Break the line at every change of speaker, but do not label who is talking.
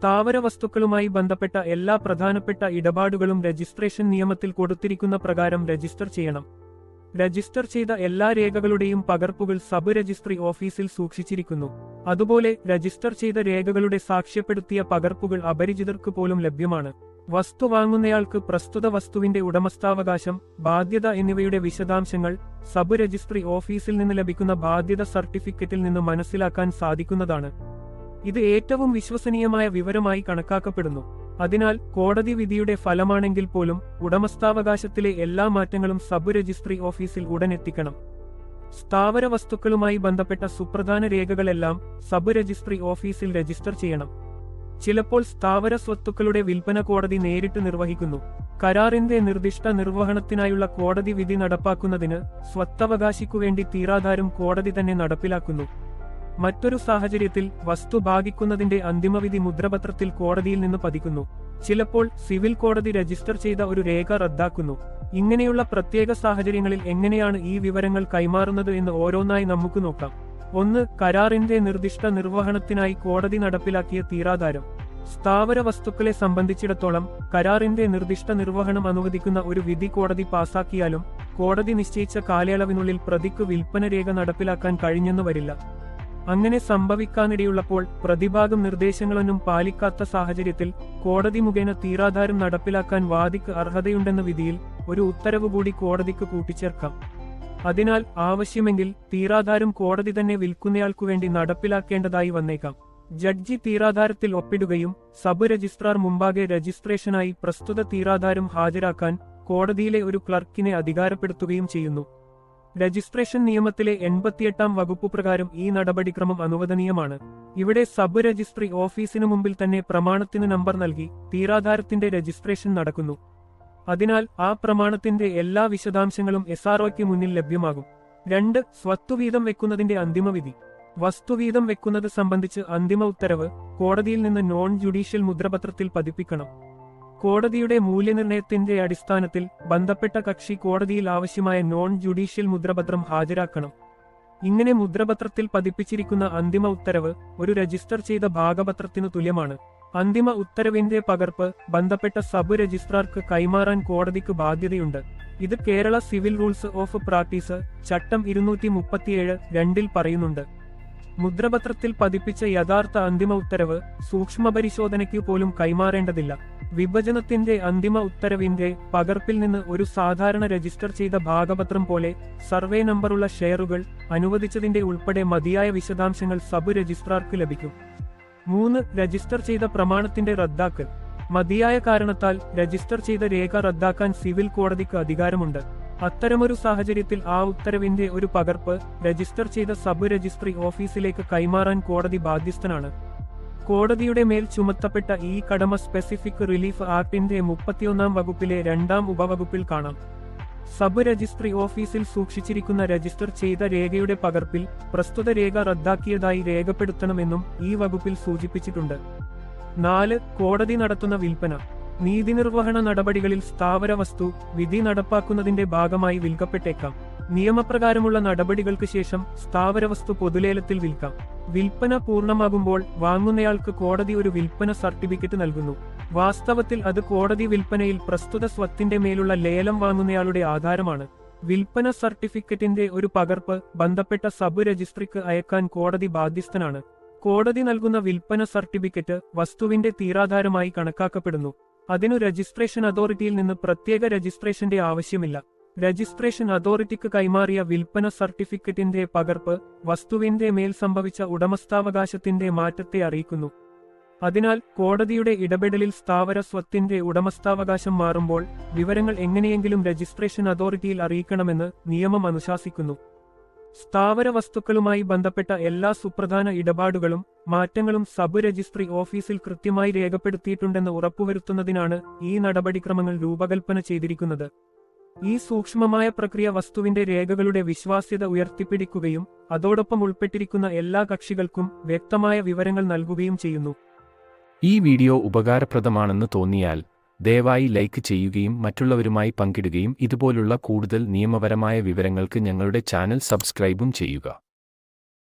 സ്ഥാവര വസ്തുക്കളുമായി ബന്ധപ്പെട്ട എല്ലാ പ്രധാനപ്പെട്ട ഇടപാടുകളും രജിസ്ട്രേഷൻ നിയമത്തിൽ കൊടുത്തിരിക്കുന്ന പ്രകാരം രജിസ്റ്റർ ചെയ്യണം. രജിസ്റ്റർ ചെയ്ത എല്ലാ രേഖകളുടെയും പകർപ്പുകൾ സബ് രജിസ്ട്രി ഓഫീസിൽ സൂക്ഷിച്ചിരിക്കുന്നു. അതുപോലെ രജിസ്റ്റർ ചെയ്ത രേഖകളുടെ സാക്ഷ്യപ്പെടുത്തിയ പകർപ്പുകൾ അപരിചിതർക്ക് പോലും ലഭ്യമാണ്. വസ്തു വാങ്ങുന്നയാൾക്ക് പ്രസ്തുത വസ്തുവിന്റെ ഉടമസ്ഥാവകാശം ബാധ്യത എന്നിവയുടെ വിശദാംശങ്ങൾ സബ് രജിസ്ട്രി ഓഫീസിൽ നിന്ന് ലഭിക്കുന്ന ബാധ്യത സർട്ടിഫിക്കറ്റിൽ നിന്ന് മനസ്സിലാക്കാൻ സാധിക്കുന്നതാണ്. ഇത് ഏറ്റവും വിശ്വസനീയമായ വിവരമായി കണക്കാക്കപ്പെടുന്നു. അതിനാൽ കോടതി വിധിയുടെ ഫലമാണെങ്കിൽ പോലും ഉടമസ്ഥാവകാശത്തിലെ എല്ലാ മാറ്റങ്ങളും സബ് രജിസ്ട്രി ഓഫീസിൽ ഉടൻ എത്തിക്കണം. സ്ഥാവര വസ്തുക്കളുമായി ബന്ധപ്പെട്ട സുപ്രധാന രേഖകളെല്ലാം സബ് രജിസ്ട്രി ഓഫീസിൽ രജിസ്റ്റർ ചെയ്യണം. ചിലപ്പോൾ സ്ഥാവര സ്വത്തുക്കളുടെ വിൽപ്പന കോടതി നേരിട്ട് നിർവഹിക്കുന്നു. കരാറിന്റെ നിർദ്ദിഷ്ട നിർവഹണത്തിനായുള്ള കോടതി വിധി നടപ്പാക്കുന്നതിന് സ്വത്തവകാശിക്കുവേണ്ടി തീരാധാരം കോടതി തന്നെ നടപ്പിലാക്കുന്നു. മറ്റൊരു സാഹചര്യത്തിൽ വസ്തു ഭാഗിക്കുന്നതിന്റെ അന്തിമവിധി മുദ്രപത്രത്തിൽ കോടതിയിൽ നിന്ന് പതിക്കുന്നു. ചിലപ്പോൾ സിവിൽ കോടതി രജിസ്റ്റർ ചെയ്ത ഒരു രേഖ റദ്ദാക്കുന്നു. ഇങ്ങനെയുള്ള പ്രത്യേക സാഹചര്യങ്ങളിൽ എങ്ങനെയാണ് ഈ വിവരങ്ങൾ കൈമാറുന്നത് എന്ന് ഓരോന്നായി നമുക്ക് നോക്കാം. ഒന്ന് കരാറിന്റെ നിർദ്ദിഷ്ട നിർവഹണത്തിനായി കോടതി നടപ്പിലാക്കിയ തീരാധാരം. സ്ഥാവര വസ്തുക്കളെ സംബന്ധിച്ചിടത്തോളം കരാറിന്റെ നിർദ്ദിഷ്ട നിർവഹണം അനുവദിക്കുന്ന ഒരു വിധി കോടതി പാസാക്കിയാലും കോടതി നിശ്ചയിച്ച കാലയളവിനുള്ളിൽ പ്രതിക്ക് വിൽപ്പന രേഖ നടപ്പിലാക്കാൻ കഴിഞ്ഞെന്നു വരില്ല. അങ്ങനെ സംഭവിക്കാനിടയുള്ളപ്പോൾ പ്രതിഭാഗം നിർദ്ദേശങ്ങളൊന്നും പാലിക്കാത്ത സാഹചര്യത്തിൽ കോടതി മുഖേന തീരാധാരം നടപ്പിലാക്കാൻ വാദിക്ക് അർഹതയുണ്ടെന്ന വിധിയിൽ ഒരു ഉത്തരവ് കൂടി കോടതിക്ക് കൂട്ടിച്ചേർക്കാം. അതിനാൽ ആവശ്യമെങ്കിൽ തീരാധാരം കോടതി തന്നെ വിൽക്കുന്നയാൾക്കു വേണ്ടി നടപ്പിലാക്കേണ്ടതായി വന്നേക്കാം. ജഡ്ജി തീരാധാരത്തിൽ ഒപ്പിടുകയും സബ് രജിസ്ട്രാർ മുമ്പാകെ രജിസ്ട്രേഷനായി പ്രസ്തുത തീരാധാരം ഹാജരാക്കാൻ കോടതിയിലെ ഒരു ക്ലർക്കിനെ അധികാരപ്പെടുത്തുകയും ചെയ്യുന്നു. രജിസ്ട്രേഷൻ നിയമത്തിലെ എൺപത്തിയെട്ടാം വകുപ്പ് പ്രകാരം ഈ നടപടിക്രമം അനുവദനീയമാണ്. ഇവിടെ സബ് രജിസ്ട്രി ഓഫീസിനു മുമ്പിൽ തന്നെ പ്രമാണത്തിന് നമ്പർ നൽകി തീരാധാരത്തിന്റെ രജിസ്ട്രേഷൻ നടക്കുന്നു. അതിനാൽ ആ പ്രമാണത്തിന്റെ എല്ലാ വിശദാംശങ്ങളും എസ് ആർഒയ്ക്ക് മുന്നിൽ ലഭ്യമാകും. രണ്ട് സ്വത്തുവീതം വെക്കുന്നതിന്റെ അന്തിമവിധി. വസ്തുവീതം വെക്കുന്നത് സംബന്ധിച്ച് അന്തിമ ഉത്തരവ് കോടതിയിൽ നിന്ന് നോൺ ജുഡീഷ്യൽ മുദ്രപത്രത്തിൽ പതിപ്പിക്കണം. കോടതിയുടെ മൂല്യനിർണയത്തിന്റെ അടിസ്ഥാനത്തിൽ ബന്ധപ്പെട്ട കക്ഷി കോടതിയിൽ ആവശ്യമായ നോൺ ജുഡീഷ്യൽ മുദ്രപത്രം ഹാജരാക്കണം. ഇങ്ങനെ മുദ്രപത്രത്തിൽ പതിപ്പിച്ചിരിക്കുന്ന അന്തിമ ഉത്തരവ് ഒരു രജിസ്റ്റർ ചെയ്ത ഭാഗപത്രത്തിനു തുല്യമാണ്. അന്തിമ ഉത്തരവിന്റെ പകർപ്പ് ബന്ധപ്പെട്ട സബ് രജിസ്ട്രാർക്ക് കൈമാറാൻ കോടതിക്ക് ബാധ്യതയുണ്ട്. ഇത് Kerala civil rules of practice ചട്ടം ഇരുന്നൂറ്റി മുപ്പത്തിയേഴ് രണ്ടിൽ പറയുന്നുണ്ട്. മുദ്രപത്രത്തിൽ പതിപ്പിച്ച യഥാർത്ഥ അന്തിമ ഉത്തരവ് സൂക്ഷ്മപരിശോധനയ്ക്ക് പോലും കൈമാറേണ്ടതില്ല. വിഭജനത്തിന്റെ അന്തിമ ഉത്തരവിന്റെ പകർപ്പിൽ നിന്ന് ഒരു സാധാരണ രജിസ്റ്റർ ചെയ്ത ഭാഗപത്രം പോലെ സർവേ നമ്പറുള്ള ഷെയറുകൾ അനുവദിച്ചതിന്റെ ഉൾപ്പെടെ മതിയായ വിശദാംശങ്ങൾ സബ് രജിസ്ട്രാർക്ക് ലഭിക്കും. മൂന്ന് രജിസ്റ്റർ ചെയ്ത പ്രമാണത്തിന്റെ റദ്ദാക്കൽ. മതിയായ കാരണത്താൽ രജിസ്റ്റർ ചെയ്ത രേഖ റദ്ദാക്കാൻ സിവിൽ കോടതിക്ക് അധികാരമുണ്ട്. അത്തരമൊരു സാഹചര്യത്തിൽ ആ ഉത്തരവിന്റെ ഒരു പകർപ്പ് രജിസ്റ്റർ ചെയ്ത സബ് രജിസ്ട്രി ഓഫീസിലേക്ക് കൈമാറാൻ കോടതി ബാധ്യസ്ഥനാണ്. കോടതിയുടെ മേൽ ചുമത്തപ്പെട്ട ഈ കടമ സ്പെസിഫിക് റിലീഫ് ആക്ടിന്റെ മുപ്പത്തിയൊന്നാം വകുപ്പിലെ രണ്ടാം ഉപവകുപ്പിൽ കാണാം. സബ് രജിസ്ട്രി ഓഫീസിൽ സൂക്ഷിച്ചിരിക്കുന്ന രജിസ്റ്റർ ചെയ്ത രേഖയുടെ പകർപ്പിൽ പ്രസ്തുത രേഖ റദ്ദാക്കിയതായി രേഖപ്പെടുത്തണമെന്നും ഈ വകുപ്പിൽ സൂചിപ്പിച്ചിട്ടുണ്ട്. നാല് കോടതി നടത്തുന്ന വിൽപ്പന. നീതിനിർവഹണ നടപടികളിൽ സ്ഥാവര വസ്തു വിധി നടപ്പാക്കുന്നതിന്റെ ഭാഗമായി വിൽക്കപ്പെട്ടേക്കാം. നിയമപ്രകാരമുള്ള നടപടികൾക്ക് ശേഷം സ്ഥാവര വസ്തു പൊതുലേലത്തിൽ വിൽക്കാം. വിൽപ്പന പൂർണമാകുമ്പോൾ വാങ്ങുന്നയാൾക്ക് കോടതി ഒരു വിൽപ്പന സർട്ടിഫിക്കറ്റ് നൽകുന്നു. വാസ്തവത്തിൽ അത് കോടതി വിൽപ്പനയിൽ പ്രസ്തുത സ്വത്തിന്റെ മേലുള്ള ലേലം വാങ്ങുന്നയാളുടെ ആധാരമാണ്. വിൽപ്പന സർട്ടിഫിക്കറ്റിന്റെ ഒരു പകർപ്പ് ബന്ധപ്പെട്ട സബ് രജിസ്ട്രിക്ക് അയക്കാൻ കോടതി ബാധ്യസ്ഥനാണ്. കോടതി നൽകുന്ന വിൽപ്പന സർട്ടിഫിക്കറ്റ് വസ്തുവിന്റെ തീരാധാരമായി കണക്കാക്കപ്പെടുന്നു. അതിനു രജിസ്ട്രേഷൻ അതോറിറ്റിയിൽ നിന്ന് പ്രത്യേക രജിസ്ട്രേഷന്റെ ആവശ്യമില്ല. രജിസ്ട്രേഷൻ അതോറിറ്റിക്ക് കൈമാറിയ വിൽപ്പന സർട്ടിഫിക്കറ്റിന്റെ പകർപ്പ് വസ്തുവിന്റെ മേൽ സംഭവിച്ച ഉടമസ്ഥാവകാശത്തിന്റെ മാറ്റത്തെ അറിയിക്കുന്നു. അതിനാൽ കോടതിയുടെ ഇടപെടലിൽ സ്ഥാവര സ്വത്തിന്റെ ഉടമസ്ഥാവകാശം മാറുമ്പോൾ വിവരങ്ങൾ എങ്ങനെയെങ്കിലും രജിസ്ട്രേഷൻ അതോറിറ്റിയിൽ അറിയിക്കണമെന്ന് നിയമം അനുശാസിക്കുന്നു. സ്ഥാവര വസ്തുക്കളുമായി ബന്ധപ്പെട്ട എല്ലാ സുപ്രധാന ഇടപാടുകളും മാറ്റങ്ങളും സബ് രജിസ്ട്രി ഓഫീസിൽ കൃത്യമായി രേഖപ്പെടുത്തിയിട്ടുണ്ടെന്ന് ഉറപ്പുവരുത്തുന്നതിനാണ് ഈ നടപടിക്രമങ്ങൾ രൂപകൽപ്പന ചെയ്തിരിക്കുന്നത്. ഈ സൂക്ഷ്മമായ പ്രക്രിയ വസ്തുവിന്റെ രേഖകളുടെ വിശ്വാസ്യത ഉയർത്തിപ്പിടിക്കുകയും അതോടൊപ്പം ഉൾപ്പെട്ടിരിക്കുന്ന എല്ലാ കക്ഷികൾക്കും വ്യക്തമായ വിവരങ്ങൾ നൽകുകയും ചെയ്യുന്നു.
ഈ വീഡിയോ ഉപകാരപ്രദമാണെന്ന് തോന്നിയാൽ ദയവായി ലൈക്ക് ചെയ്യുകയും മറ്റുള്ളവരുമായി പങ്കിടുകയും ഇതുപോലുള്ള കൂടുതൽ നിയമപരമായ വിവരങ്ങൾക്ക് ഞങ്ങളുടെ ചാനൽ സബ്സ്ക്രൈബും ചെയ്യുക.